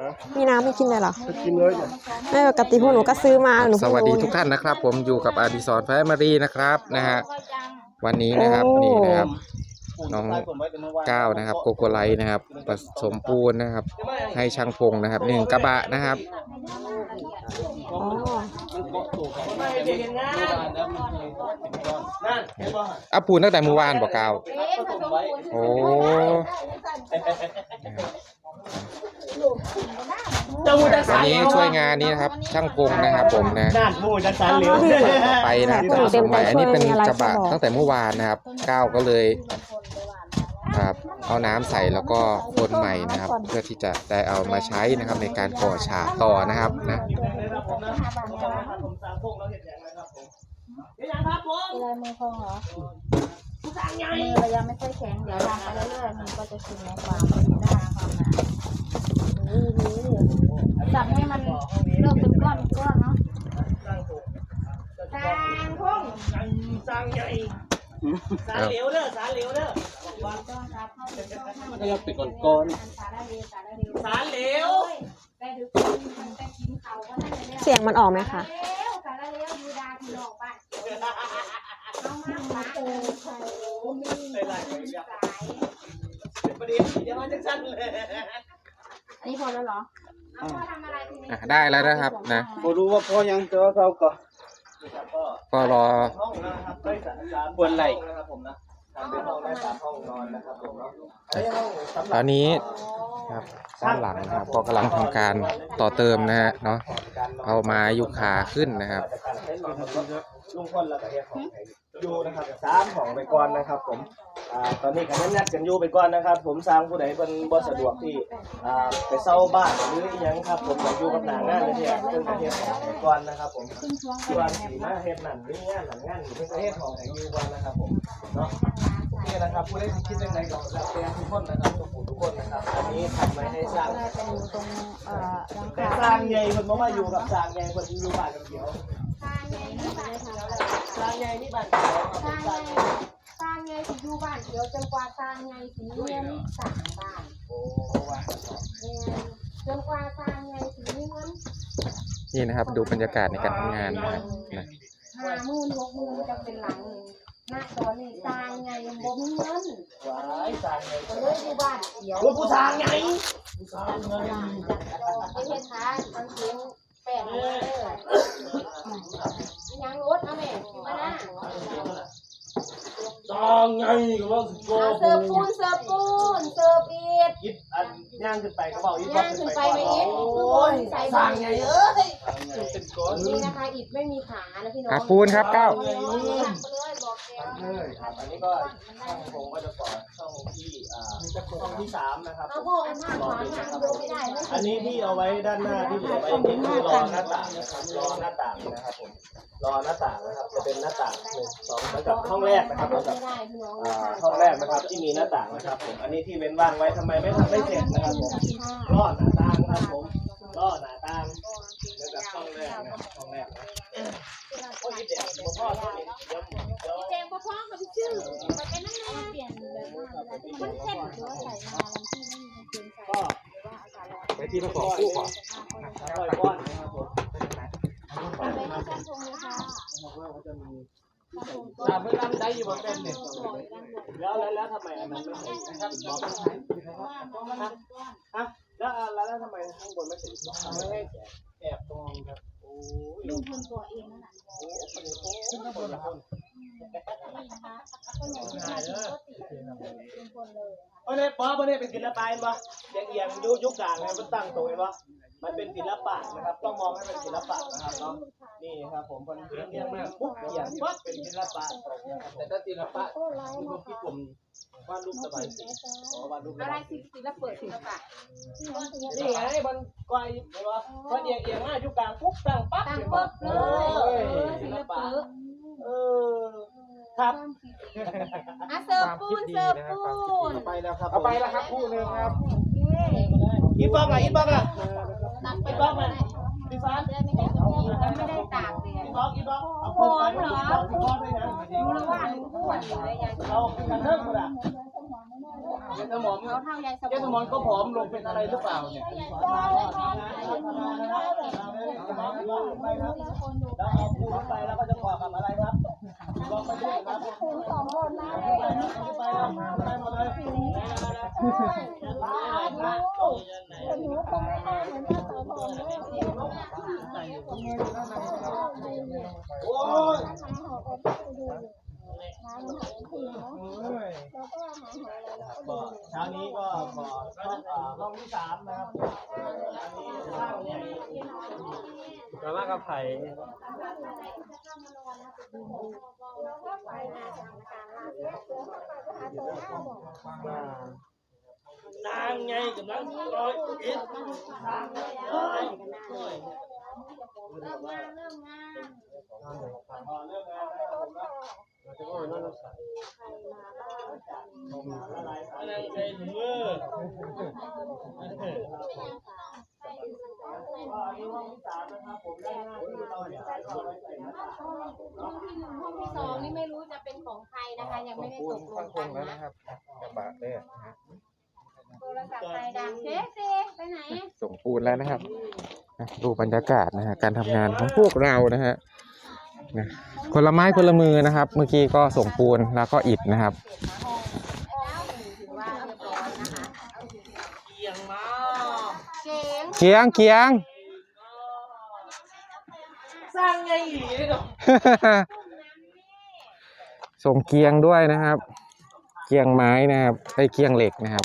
ฮะมีน้ำให้กินเลยเหรอจะกินเลยเนี่ยไม่ปกติพวกหนูก็ซื้อมาหนูสเพิ่งวัสดีรู้ทุกท่านนะครับ ผมอยู่กับอดิศรแฟมิลี่นะครับนะฮะวันนี้นะครับโอ้นี่นะครับ น้องก้าวนะครับโกโกไลท์นะครับผสมปูนนะครับ ให้ช่างพงนะครับหนึ่งกระบะนะครับอ๋อเอาปูนตั้งแต่เมื่อวานบอกกาวโอ้ วันนี้ช่วยงานนี้นะครับ ช่างพงนะครับผมนะนั่นหมูจะสารเหลวไปนะครับพวกหนูเต็มใจอันช่วนี้ยเป็นมีอะไรกระก็บะบอกตั้งแต่เมื่อวานนะครับก้าวก็เลยครับเอาน้ำใส่แล้วก็คนใหม่นะครับ เพื่อที่จะได้เอามาใช้นะครับในการก่อฉากต่อนะครับนะลายมือพองเหรอ มือเรายังไม่ค่อยแข็งเดี๋ยวทำไปเรื่อยๆมันก็จะชินในความหนาความหนาจับให้มันเลิกเป็นก้อนก้อนเนาะจางพงสร้างใหญ่สารเหลวเด้อสารเหลวเด้อต้องครับเข้าไปต้องให้มันก็ยังเป็นก้อนสารเร็วสารเร็วสารเหลวแต่ดูคนแต่กินเขาก็น่าจะได้เสียงมันออกไหมคะสารไดเรกบูดาที่ออกบ้าน เร็วสารเร็วยูดาพี่น้องบ้านเอามาหมาเออใครมีสายประเด็นอย่ามาจังสั้นเลยอันนี้พอแล้วเหรอเอาพ่อทำอะไรทีนี้อะได้แล้วนะครับนะพอรู้ว่าพ่อยังเจอเขาก็ก็รอห้องนะครับได้สามสามปวดไหล่นะครับผมนะทำเป็นห้องได้สามห้องนอนนะครับผมเนาะอันนี้ห้องสำหตรับอนนี้ครับด้านหลังนะครับก็กำลังทำการต่อเติมนะฮะเนาะเอาไม้ยุคาขึ้นนะครับ ลุงพลแล้วก็เฮียของอ ยู่นะครับสามของไปก่อนนะครับ ผมอ่าตอนนี้กันนัดกันอยู่ไปก่อนนะครับ ผมสร้างผู้ใดเป็นบ่สะดวกที่อ่าไปเช่าบ้านหรืออหยังครับ ผมอยู่กับหนางานเลยเนี่ยเพิ่งจะเฮ็ดของไปก่อนนะครับ ผมขึ้นช่วงที่วันสีมาเฮ็ดนั่นหรืองานหลังงานหรือเฮ็ดของแห่งอยู่ก่อนนะครับ ผมเนาะนี่นะครับผู้ใดที่คิดยังไงก็แล้วแต่ทุกคนนะครับทุกผู้ทุกคนนะครับอันนี้ทำไว้ให้สร้างน่าจะอยู่ตรงเอ่อหลังแต่คาสร้างใหญ่เพิ่นบ่มาอยู่กับสร้างใหญ่เพิ่นอยู่บ้านกับเดียวสร้างไงนี่บ้านเขียว สร้างใหญ่นี่บ้านเดียวครับสร้างไงสร้างไงสิอยู่บ้านเขียวจนกว่าสร้างไงสิเงินสั่งบ้านโอ้ว่าเงินจนกว่าสร้างไงสิเงินนี่นะครับ ดูบรรยากาศในการทำงานนะครับนะห้าหมื่นหกหมื่นจะเป็นหลังหนึ่งหน้าตอนนี้สร้างไงบ่มีเงินว้ายสร้างใหญ่ก็เลยอยู่บ้านเขียวโอ้สร้างไงผู้สร้างไปเฮ็ดทานฟังเสียงแปดโมงเด้อยังรถเอาแม่มาหน้า สร้างใหญ่ ก็ว่าสิโกเอาเสิร์ฟปูนเสิร์ฟปูนเสิร์ฟอีดยิบอันย่างขึ้นไปก็บอกยิบย่างขึ้นไปไม่เอ็ดโอ้ยสร้างใหญ่เอ้ยเป็นก้อนนี่นะคะอิดไม่มีขานะพี่น้องอะปูนครับก้าวเออหักไปเลยบ อกแกเลยครับอันนี้ก็ช่องผมก็จะก่อช่องที่อ่าช่องที่สามนะครับเอาพ่อเอาผ้าขวางหางยกไม่ได้ไม่อันนี้ที่เอาไว้ด้านหน้าที่เหลือไว้อย่างนี้คือรอหน้าต่างนะครับรอหน้าต่างนะครับผมรอหน้าต่างนะครับจะเป็นหน้าต่างหนึ่งสองแล้วกับห้องแรกนะครับไม่แล้วกับได้พี่น้องอ่าห้องแรกนะครับที่มีหน้าต่างนะครับผมอันนี้ที่เว้นว่างไว้ทำไมไม่ทำไม่เสร็จนะครับผมรอหน้าต่างนะครับผมรอหน้าต่างแล้วกับห้องแรกนะห้องแรกนะโอ้ยเด็กผมพ่อตัวเองเดี๋ยว เป็นนั่นนะเปลี่ยนแบบว่ามันเส้นหรือว่าใส่มาวันที่ไม่มีเกณฑ์ใส่ก็ว่าอากาศร้อนไปที่ประกอบคู่ก่อนร้อยก้อนนะครับผมเอาไปที่ชั้นชมเลยค่ะตามเพื่อนได้อยู่บนเป็นเนี่ยแล้วแล้วทำไมอันนั้นไม่เสร็จนะครับบอกฮะแล้วแล้วแล้วทำไมข้างบนไม่เสร็จไม่ให้แอบตรงครับ ลุงพลตัวเองนั่นแหละขึ้นข้างบนละคนนี่นะคะคนไหนที่มาถึงก็ติลุงพลเลยเพราะเนี่ยป๊อปเนี่ยเป็นศิลปะเห็นปะเอียงเอียงยุยุคกลางไงมันตั้งตัวเห็นปะมันเป็นศิลปะนะครับต้องมองให้เป็นศิลปะนะครับเนาะนี่ครับผมคนเอียงเอียงมากปุ๊บเอียงปั๊บเป็นศิลปะแต่ถ้าศิลปะโอ้ไลน์ที่ผนะมคิดคะผม วาดรูปสบายสีอ๋อวาดรูปสอะบายสีสิศิลปะศิลปะนี่ไงมันก้อยเห็นปะมันเอียงเอียงมากยุคกลางปุ๊บตั้งปั๊บต่างเห็นเบิปะกเลยศิลปะเออครับอะเสิร์ฟปูนเสิร์ฟปูนไปแล้วครับเอาไปแล้วครับคู่หนึ่งครับอีบ้องอะอีบ้องอะอีบ้าบ้องไหมอะ ไม่ได้ตากเลยอีบ้องอีบ้องเอาคนเหรอรู้แล้วว่าอ้วนอยู่ในยายเรากันเทิงหมดอะเจสมอนเขาเท่ายายสมเจสมอนก็ผอมลงเป็นอะไรหรือเปล่าเนี่ยยายลองไปแล้วเอาปูนไปแล้วก็จะก่อกับอะไรครับลองไปดูครับคูณสองคนนะไปนะไปไปหมดเลยแต่หนูคงไม่ได้เหมือนที่ สองคนเลยโอ้ยหาหอก็ไปดูหาหาทีเนาะเราก็หาหาอะไรเราก็ดูเช้านี้ก็ขอห้องอ่าห้องที่สามนะครับอันนี้สร้างใหญ่แล้วมากกับไผ่ นางไงกำลังร้อยเอ็ดสร้างเลยเริ่มงานเริ่มงานพอเรื่องงานนะครับผมนะจะก็นั่นใส่อะไรนางใจถึงมือก็อันนี้ห้องที่สามนะครับผมด้ห้าที่เราเนี่ยเอาไว้ใส่หน้าต่างห้องที่หนึ่งห้องที่สองนี่ไม่รู้จะเป็นของใครนะคะ ยังไม่ได้ตกลข้างกันแล้วนะครับกระบะเลยนะฮะโท รศัพท์ใครดังเจ๊เซไปไหนส่งปูนแล้วนะครับนะดูบรรยากาศนะฮะการทำงานของพวกเรานะฮะนะคนละไม้คนละมือนะครับ เมื่อกี้ก็ส่งปูนแล้วก็อิฐนะครับถือว่าเรียบร้อยนะคะเกียงมาเจ๋งเกียงเกียง สร้างไงอีกเนาะส่งเกียงด้วยนะครับ เกียงไม้นะครับไอ้เกียงเหล็กนะครับ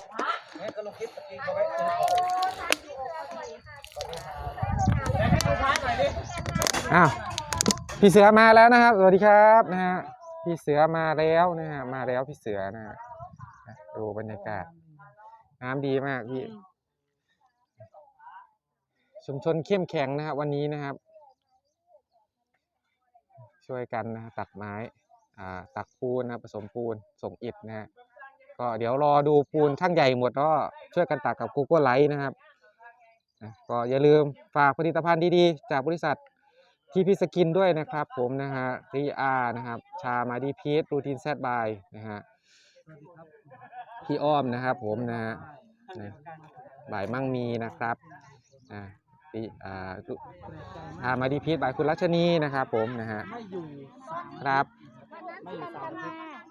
อ้าวพี่เสือมาแล้วนะครับ สวัสดีครับนะฮะพี่เสือมาแล้วนะฮะมาแล้วพี่เสือนะฮะดูบรรยากาศ น้ำดีมากพี่ชุมชนเข้มแข็งนะครับวันนี้นะครับ ช่วยกันนะตักไม้อ่าตักปูนนะผสมปูนส่งอิฐนะฮะก็เดี๋ยวรอดูปูนช่างใหญ่หมดก็ช่วยกันตักกับ Google Light นะครับนะก็อย่าลืมฝากผลิตภัณฑ์ดีๆ จากบริษัท ทีพีสกินด้วยนะครับผมนะฮะรีอานะครับชามาดีพีทรูทีนแซดบายนะฮะพี่อ้อมนะครับผมนะฮะบ่ายมั่งมีนะครับอ่ารีอ่าชามาดีพีทบายคุณรัชนีนะครับผมนะฮะครับ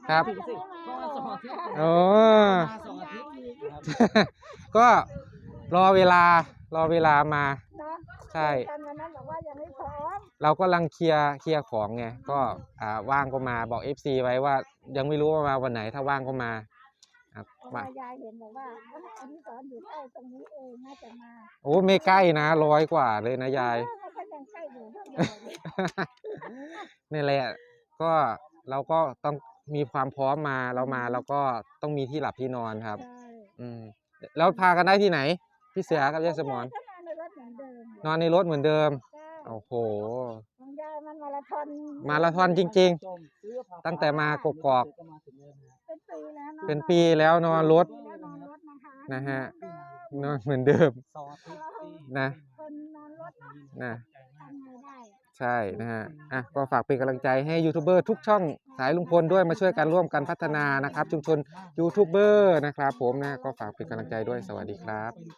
ครับองอาทิตย์โอ้มาสองอาทิตย์ครับก็รอเวลารอเวลามา นะใช่กันวันนั้นบอกว่ายังไม่พร้อมเราก็กำลังเคลียร์เคลียร์ของไงก็อ่าว่างก็มาบอก FC ไว้ว่ายังไม่รู้ว่ามาวันไหนถ้าว่างก็มาครับเพราะมาว่ายายเห็นบอกว่าเอ้ยอันนี้สอนอยู่ใกล้ตรงนี้เองน่าจะมาโอ้ไม่ใกล้นะร้อยกว่าเลยนะยาย เออมันก็ยังใกล้อยู่เท่าเดิม นี่แหละก็เราก็ต้องมีความพร้อมมาเรามาเราก็ต้องมีที่หลับที่นอนครับ ใช่อืมแล้วพากันได้ที่ไหน พี่เสือกับยายสมอน ก็น อนในรถเหมือนเดิมนอนในรถเหมือนเดิมใช่โอ้โห ของยายมันมาราธอนมาราธอนจริง ๆ ตั้งแต่มากกอกเป็นปีแล้วเนาะเป็นปีแล้วนอนรถ แล้วนอนรถนะคะนะฮะ เดิมนอนเหมือนเดิมสองอาทิตย์ที่นะ คนนอนรถเนาะนะ ทำไงได้ ใช่นะฮะ อะ ก็ฝากเป็นกำลังใจให้ยูทูบเบอร์ทุกช่องสายลุงพลด้วยมาช่วยกันร่วมกันพัฒนานะครับ ชุมชนยูทูบเบอร์นะครับผมนะ ก็ฝากเป็นกำลังใจด้วย สวัสดีครับ